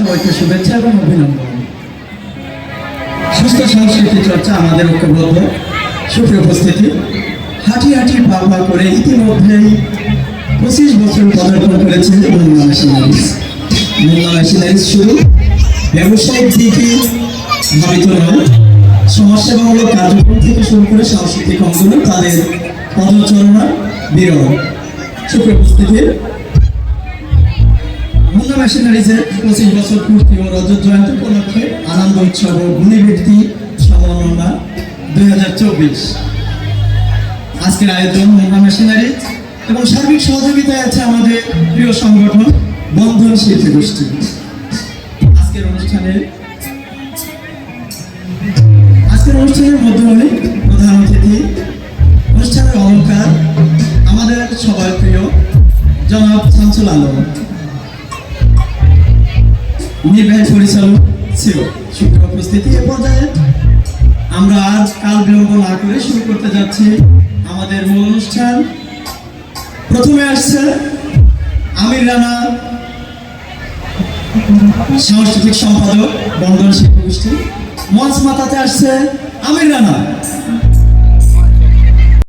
সবাইকে শুভেচ্ছা এবং অভিনন্দন। সুস্থ সংস্কৃতি চর্চা আমাদের ঐক্যবদ্ধ। সুপ্রিয় উপস্থিতি, হাঁটি হাঁটি পা পা করে ইতিমধ্যেই পঁচিশ বছর পদার্পণ করেছে মোল্লা মেশিনারিজ মোল্লা মেশিনারিজ শুরু ব্যবসায়িক দিকে ভাবিত নয় সমাজসেবামূলক কার্যক্রম থেকে শুরু করে সাংস্কৃতিক অঙ্গনে তাদের পদচারণা বিরল। সুপ্রিয় উপস্থিতি মুন্না পঁচিশ বছর পূর্তি ও রজত জয়ন্তী উপলক্ষে আনন্দ উৎসব ও গুণী সম্মাননা দুই হাজার চব্বিশ। আজকের আয়োজন মুন্না মেশিনারিজ এবং সার্বিক সহযোগিতায় আছে আমাদের প্রিয় সংগঠন বন্ধন শিল্পী গোষ্ঠী। আজকের অনুষ্ঠানে আজকের অনুষ্ঠানের মাধ্যমে প্রধান অতিথি, অনুষ্ঠানের অলঙ্কার আমাদের সবার প্রিয় জনাব শামসুল আলম। নির্বাহী পরিচালক ছিল, সুপ্রিয় উপস্থিতি। এ পর্যায়ে আমরা আজ কাল বিলম্ব না করে শুরু করতে যাচ্ছি আমাদের মূল অনুষ্ঠান। প্রথমে আসছে আমির রানা, সাংস্কৃতিক সম্পাদক বন্ধন শিল্পী গোষ্ঠী। মঞ্চ মাতাতে আসছে আমির রানা।